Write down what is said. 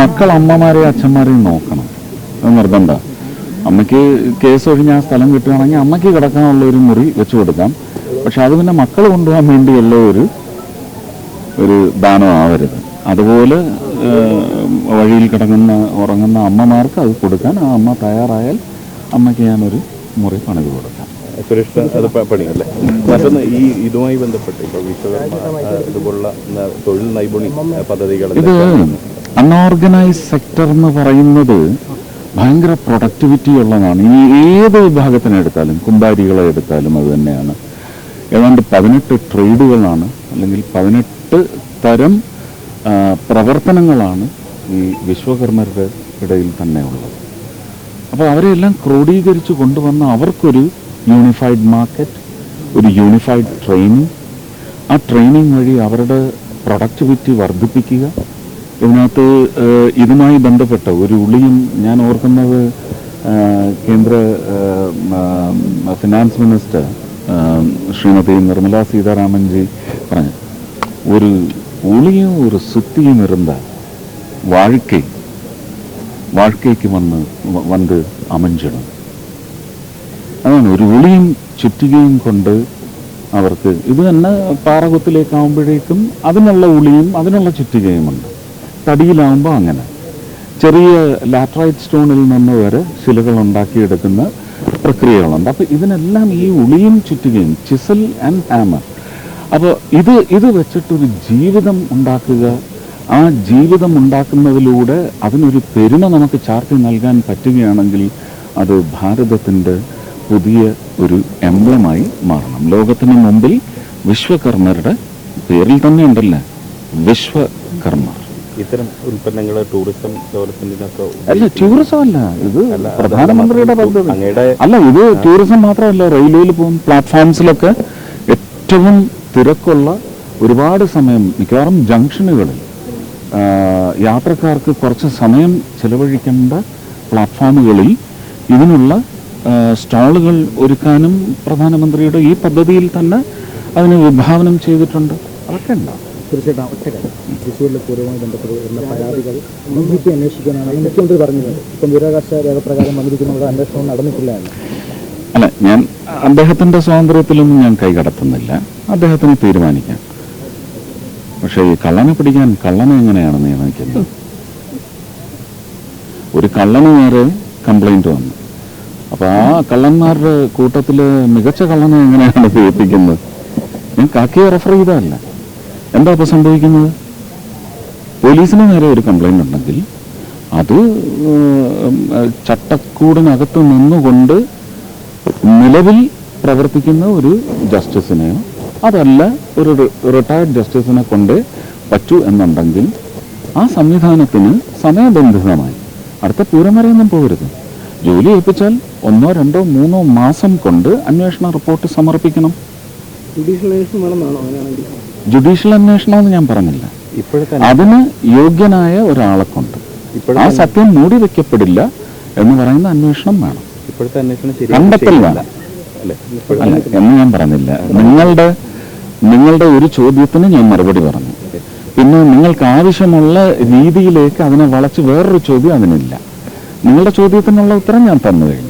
മക്കൾ അമ്മമാരെയും അച്ഛന്മാരെയും നോക്കണം. അത് നിർബന്ധ. അമ്മയ്ക്ക് കേസ് ഒഴിഞ്ഞ് ആ സ്ഥലം കിട്ടുകയാണെങ്കിൽ അമ്മയ്ക്ക് കിടക്കാനുള്ള ഒരു മുറി വെച്ചു കൊടുക്കാം. പക്ഷെ അത് പിന്നെ മക്കൾ കൊണ്ടുപോകാൻ വേണ്ടിയല്ല ഒരു ഒരു ദാനം ആവരുത് അതുപോലെ വഴിയിൽ കിടങ്ങുന്ന ഉറങ്ങുന്ന അമ്മമാർക്ക് അത് കൊടുക്കാൻ ആ അമ്മ തയ്യാറായാൽ അമ്മയ്ക്ക് ഞാനൊരു മുറി പണിത് കൊടുക്കാം. സുരേഷ് അത് പണിയല്ലേ? മറ്റൊന്ന് ഈ ഇതുമായി ബന്ധപ്പെട്ട് ഇപ്പോൾ വിശ്വകർമ്മ ഇതുപോലുള്ള തൊഴിൽ നൈപുണി പദ്ധതികൾ ഇത് അൺഓർഗനൈസ് സെക്ടർ എന്ന് പറയുന്നത് ഭയങ്കര പ്രൊഡക്ടിവിറ്റി ഉള്ളതാണ്. ഇനി ഏത് വിഭാഗത്തിനെ എടുത്താലും കുമ്പാരികളെ എടുത്താലും അത് തന്നെയാണ്. ഏതാണ്ട് പതിനെട്ട് ട്രേഡുകളാണ് അല്ലെങ്കിൽ പതിനെട്ട് തരം പ്രവർത്തനങ്ങളാണ് ഈ വിശ്വകർമ്മരുടെ ഇടയിൽ തന്നെ ഉള്ളത്. അപ്പോൾ അവരെല്ലാം ക്രോഡീകരിച്ച് കൊണ്ടുവന്ന അവർക്കൊരു യൂണിഫൈഡ് മാർക്കറ്റ് ഒരു യൂണിഫൈഡ് ട്രെയിനിങ് ആ ട്രെയിനിങ് വഴി അവരുടെ പ്രൊഡക്ടിവിറ്റി വർദ്ധിപ്പിക്കുക. ഇതിനകത്ത് ഏഹ്, ഇതുമായി ബന്ധപ്പെട്ട ഒരു ഉളിയും ഞാൻ ഓർക്കുന്നത് ഏഹ്, കേന്ദ്ര ഏഹ്, മ, ഫിനാൻസ് മിനിസ്റ്റർ ഏഹ്, ശ്രീമതി നിർമ്മല സീതാരാമൻജി പറഞ്ഞു ഒരു ഉളിയും ഒരു സുത്തിയും ഇരുന്ന വാഴ്ക്കை வாழ்க்கைக்கு വന്ന് വ- വന്ന് അമഞ്ചണം അതാണ് ഒരു ഉളിയും ചുറ്റികയും കൊണ്ട് അവർക്ക് ഇത് തന്നെ പാറകുത്തിലേക്കാവുമ്പോഴേക്കും അതിനുള്ള ഉളിയും അതിനുള്ള ചുറ്റികയുമുണ്ട് തടിയിലാവുമ്പോൾ അങ്ങനെ. ചെറിയ ലാറ്ററൈറ്റ് സ്റ്റോണിൽ നിന്ന് വരെ ശിലകൾ ഉണ്ടാക്കിയെടുക്കുന്ന പ്രക്രിയകളുണ്ട്. അപ്പോൾ ഇതിനെല്ലാം ഈ ഉളിയും ചുറ്റുകയും ചിസൽ ആൻഡ് ഹാമർ അപ്പോൾ ഇത് ഇത് വെച്ചിട്ടൊരു ജീവിതം ഉണ്ടാക്കുക ആ ജീവിതം ഉണ്ടാക്കുന്നതിലൂടെ അതിനൊരു പെരുമ നമുക്ക് ചാർത്തി നൽകാൻ പറ്റുകയാണെങ്കിൽ അത് ഭാരതത്തിന്റെ പുതിയ ഒരു എംബ്ലമായി മാറണം. ലോകത്തിന് മുമ്പിൽ വിശ്വകർമ്മരുടെ പേരിൽ തന്നെ ഉണ്ടല്ലേ? വിശ്വകർമ്മർ ഇത്തരം ഉൽപ്പന്നങ്ങൾ ടൂറിസം ഡെവലപ്മെന്റിനൊക്കെ അല്ല ടൂറിസം അല്ല. ഇത് പ്രധാനമന്ത്രിയുടെ പദ്ധതി. അല്ല ഇത് ടൂറിസം മാത്രമല്ല റെയിൽവേയിൽ പോകും പ്ലാറ്റ്ഫോംസിലൊക്കെ ഏറ്റവും തിരക്കുള്ള ഒരുപാട് സമയം മിക്കവാറും ജംഗ്ഷനുകളിൽ യാത്രക്കാർക്ക് കുറച്ച് സമയം ചെലവഴിക്കേണ്ട പ്ലാറ്റ്ഫോമുകളിൽ ഇതിനുള്ള സ്റ്റാളുകൾ ഒരുക്കാനും പ്രധാനമന്ത്രിയുടെ ഈ പദ്ധതിയിൽ തന്നെ അതിന് വിഭാവനം ചെയ്തിട്ടുണ്ട്. അതൊക്കെ ഉണ്ടാവും. തീർച്ചയായിട്ടും ഒറ്റ കാര്യം തൃശ്ശൂരിലെ പൂരവുമായി ബന്ധപ്പെട്ട് വരുന്ന പരാതികൾ ഡി ജി പി അന്വേഷിക്കാനാണ് മുഖ്യമന്ത്രി പറഞ്ഞത്. ഇപ്പം വിവരാകാശ രേഖപ്രകാരം വന്നിരിക്കുന്നവരുടെ അന്വേഷണം നടന്നിട്ടില്ല എന്ന്. അല്ല ഞാൻ അദ്ദേഹത്തിന്റെ സ്വാതന്ത്ര്യത്തിലൊന്നും ഞാൻ കൈകടത്തുന്നില്ല. അദ്ദേഹത്തിന് തീരുമാനിക്കാം. പക്ഷേ ഈ കള്ളനെ പിടിക്കാൻ കള്ളനെ എങ്ങനെയാണ് നിയമിക്കുന്നത്? ഒരു കള്ളന് നേരെ കംപ്ലൈന്റ് വന്നു. അപ്പൊ ആ കള്ളന്മാരുടെ കൂട്ടത്തിൽ മികച്ച കള്ളനെ എങ്ങനെയാണ് ജയിപ്പിക്കുന്നത് ഞാൻ കാക്കിയെ റെഫർ ചെയ്തതല്ല. എന്താ അപ്പോൾ സംഭവിക്കുന്നത്? പോലീസിന് നേരെ ഒരു കംപ്ലൈന്റ് ഉണ്ടെങ്കിൽ അത് ചട്ടക്കൂടിനകത്ത് നിന്നുകൊണ്ട് നിലവിൽ പ്രവർത്തിക്കുന്ന ഒരു ജസ്റ്റിസിനെയോ അതല്ല ഒരു റിട്ടയർഡ് ജസ്റ്റിസിനെ കൊണ്ട് പറ്റൂ എന്നുണ്ടെങ്കിൽ ആ സംവിധാനത്തിന് സമയബന്ധിതമായി അടുത്ത പൂരം പോകരുത്. ജോലി ഏൽപ്പിച്ചാൽ ഒന്നോ രണ്ടോ മൂന്നോ മാസം കൊണ്ട് അന്വേഷണ റിപ്പോർട്ട് സമർപ്പിക്കണം. ജുഡീഷ്യൽ ജുഡീഷ്യൽ അന്വേഷണം എന്ന് ഞാൻ പറഞ്ഞില്ല. അതിന് യോഗ്യനായ ഒരാളെ കൊണ്ട് ആ സത്യം മൂടി വെക്കപ്പെടില്ല എന്ന് പറയുന്ന അന്വേഷണം വേണം. കണ്ടെത്തൽ വേണം. അല്ല എന്ന് ഞാൻ പറഞ്ഞില്ല. നിങ്ങളുടെ നിങ്ങളുടെ ഒരു ചോദ്യത്തിന് ഞാൻ മറുപടി പറഞ്ഞു. പിന്നെ നിങ്ങൾക്ക് ആവശ്യമുള്ള രീതിയിലേക്ക് അതിനെ വളച്ച് വേറൊരു ചോദ്യം അതിനില്ല. നിങ്ങളുടെ ചോദ്യത്തിനുള്ള ഉത്തരം ഞാൻ തന്നു കഴിഞ്ഞു.